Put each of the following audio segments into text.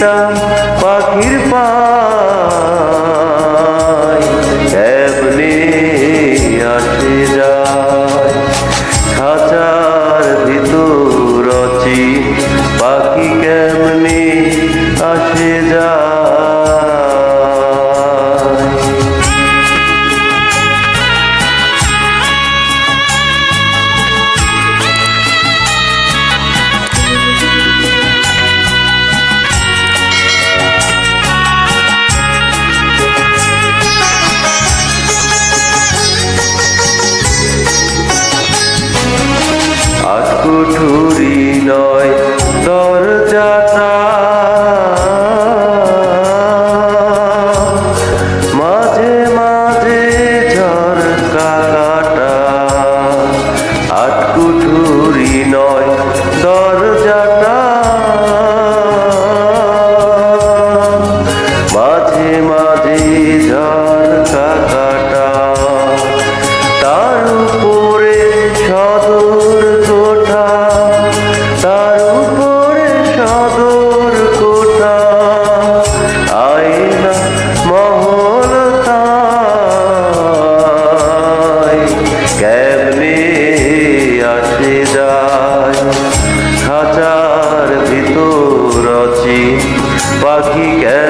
Krishna.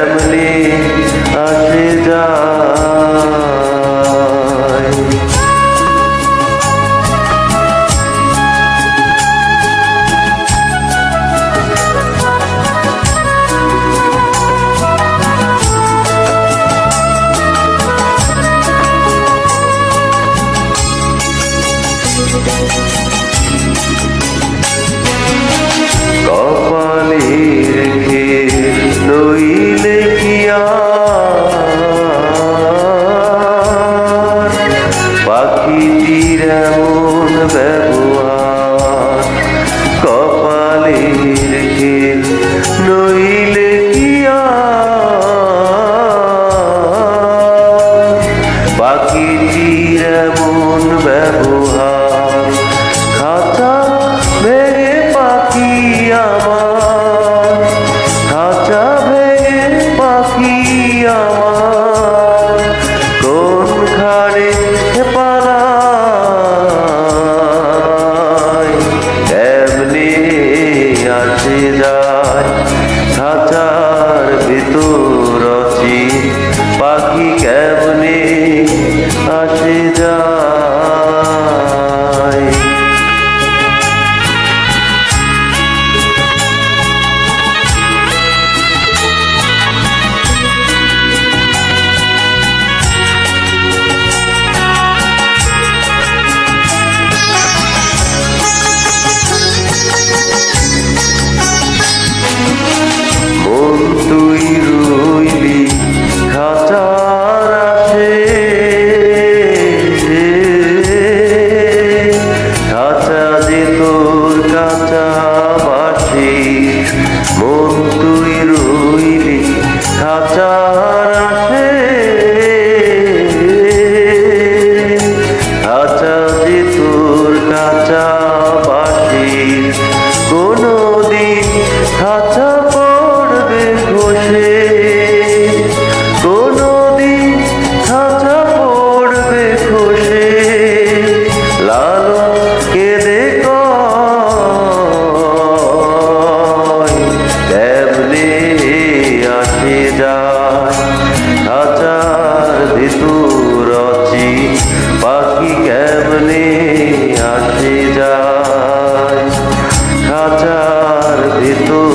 Family আসে যায়। কপালের পাখি চিরা মন ব্যবহার যায়। আচার ঋতু রচি পাখি কেমনে আসে যায়। আচার ঋতু